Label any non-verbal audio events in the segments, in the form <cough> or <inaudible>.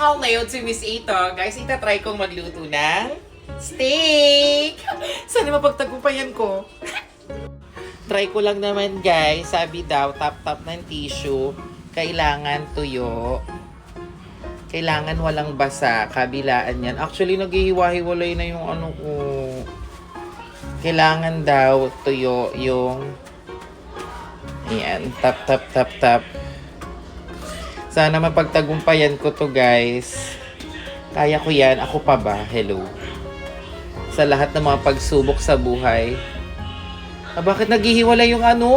Hello to Miss Ito. Guys, itatry kong magluto ng steak. <laughs> Sana mapagtagumpayan ko. <laughs> Try ko lang naman guys. Sabi daw, tap-tap ng tissue. Kailangan tuyo. Kailangan walang basa. Kabilaan yan. Actually, naghihiwa-hiwalay na yung ano ko. Kailangan daw tuyo yung Ayan, tap, tap, tap, tap. Sana mapagtagumpayan ko to guys. Kaya ko yan. Ako pa ba? Hello. Sa lahat ng mga pagsubok sa buhay. Ah, bakit naghihiwalay yung ano?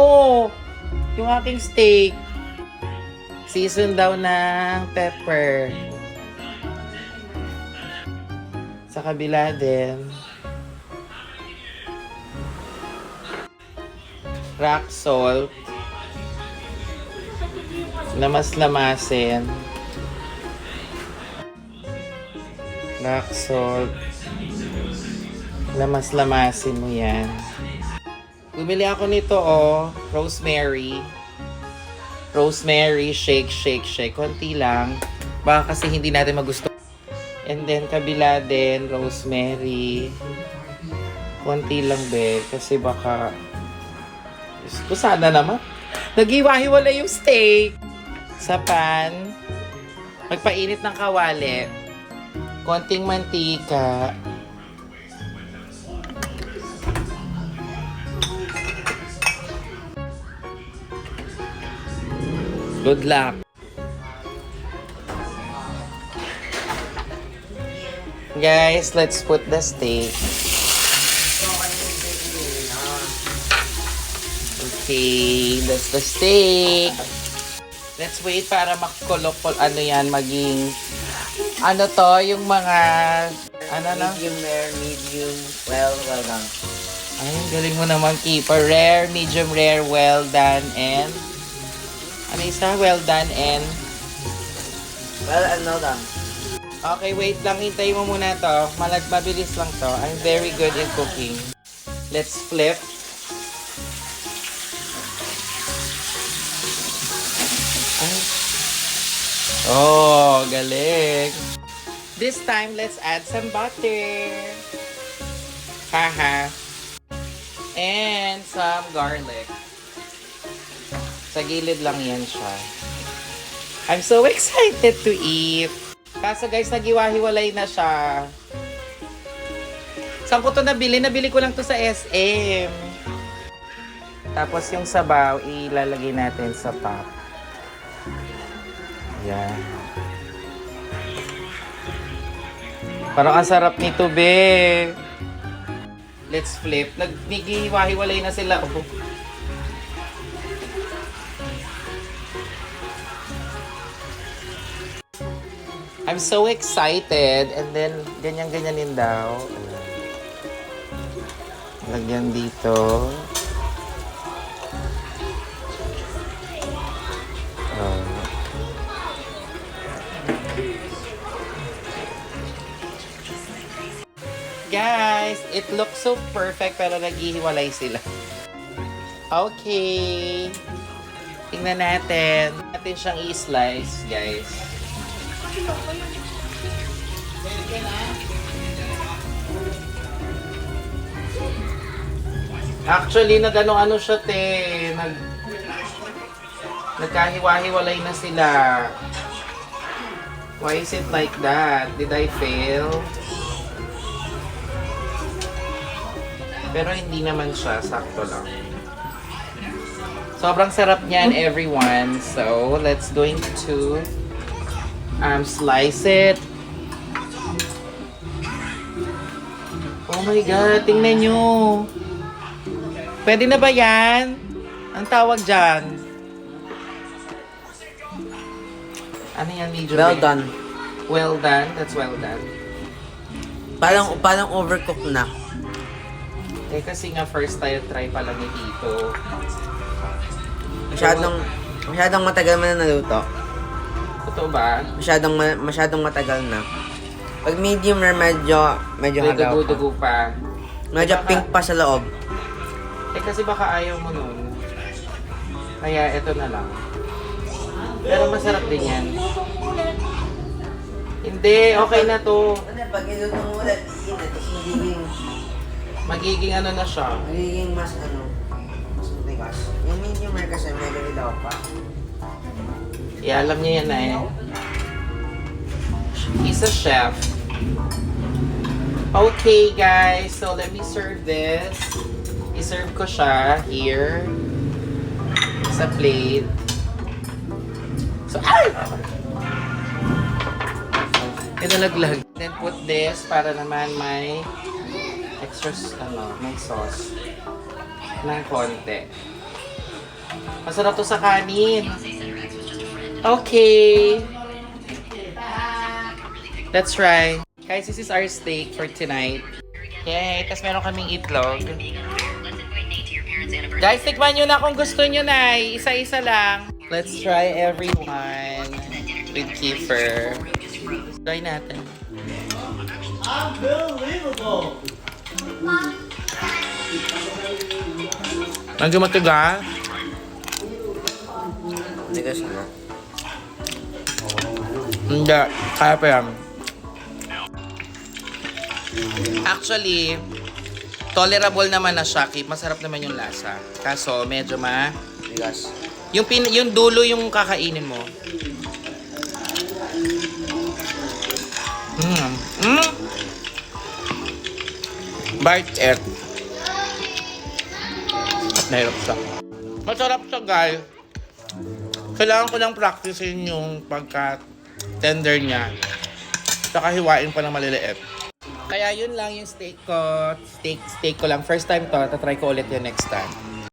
Yung aking steak. Season daw ng pepper. Sa kabila din. Rock salt. Lamas-lamasin. Rock salt. Lamas-lamasin mo yan. Bumili ako nito, oh. Rosemary. Rosemary, shake, shake, shake. Konti lang. Baka kasi hindi natin magusto. And then, kabila din, rosemary. Konti lang, be. Kasi baka... Ko, sana naman. Naghiwa-hiwala yung steak. Sa pan. Magpainit ng kawali. Konting mantika. Good luck. Guys, let's put the steak. Okay, that's the steak. Let's wait para makulok ano yan, maging ano to, yung mga ano na? Medium rare, medium well, well done. Ay, galing mo naman, keeper. Rare, medium rare, well done, and ano isa? Well done and Well and well done. Okay, wait lang. Hintay mo muna to. Malag, mabilis lang to. I'm very good in cooking. Let's flip. Oh, galing. This time, let's add some butter. Haha. And some garlic. Sa gilid lang yan siya. I'm so excited to eat. Kaso guys, nagiwa-hiwalay na siya. Saan ko to nabili? Nabili ko lang to sa SM. Tapos yung sabaw, ilalagay natin sa top. Yan. Parang ang sarap nito, be. Let's flip. Nagnigiwa-hiwalay na sila. Oh. I'm so excited. And then, ganyan-ganyanin daw. Lagyan dito. Guys, it looks so perfect pero naghihiwalay sila. Okay. Tingnan natin. Natin siyang i-slice, guys. Actually, nag-ano-ano siya, te. Nag... Nagkahiwa-hiwalay na sila. Why is it like that? Did I fail? Pero hindi naman siya. Sakto lang. Sobrang sarap niyan, everyone. So, let's going to um, slice it. Oh my God, tingnan nyo. Pwede na ba yan? Ang tawag dyan. Ano yan, medium? Well done. Well done. That's well done. Parang, parang overcooked na. Eh, kasi nga first tayo try pa lang ni Tito. Masyadong, masyadong matagal mo na naluto. Totoo ba? Masyadong, ma- masyadong matagal na. Pag medium rare, medyo, medyo hagaw pa. dugo-dugo pa. Medyo Baka- pink pa sa loob. Eh, kasi baka ayaw mo nun. Kaya ito na lang. Pero masarap din yan. Hindi, okay na to. Ano, pag iluto mo ulit, iinit, tapos magiging, ano na siya. magiging mas ano, mas matigas. Yung medium rare kasi medyo ilaw pa. Yeah, alam niya yan na eh. He's a chef. Okay, guys. So, let me serve this. I-serve ko siya here. Sa plate. So, ay! Pinalaglag. Then, put this para naman may extra, ano, may sauce. Ng konti. Masarap to sa kanin. Okay. Let's try. Guys, this is our steak for tonight. Yay! Tapos meron kaming itlog. Guys, tikman nyo na kung gusto nyo na. Isa-isa lang. Let's try everyone with kefir. Try natin. Unbelievable! Medyo matigas. Matigas na. Hindi, kaya pa yan. Actually, tolerable naman na siya. Masarap naman yung lasa. Kaso, medyo ma... Matigas. Yung, pin, yung dulo yung kakainin mo. Bite it. Nahirap siya. Masarap siya, guys. Kailangan ko lang practicein yung pagka tender niya. Saka hiwain pa ng maliliit. Kaya yun lang yung steak ko. Steak, steak ko lang. First time to. Tatry ko ulit yun next time.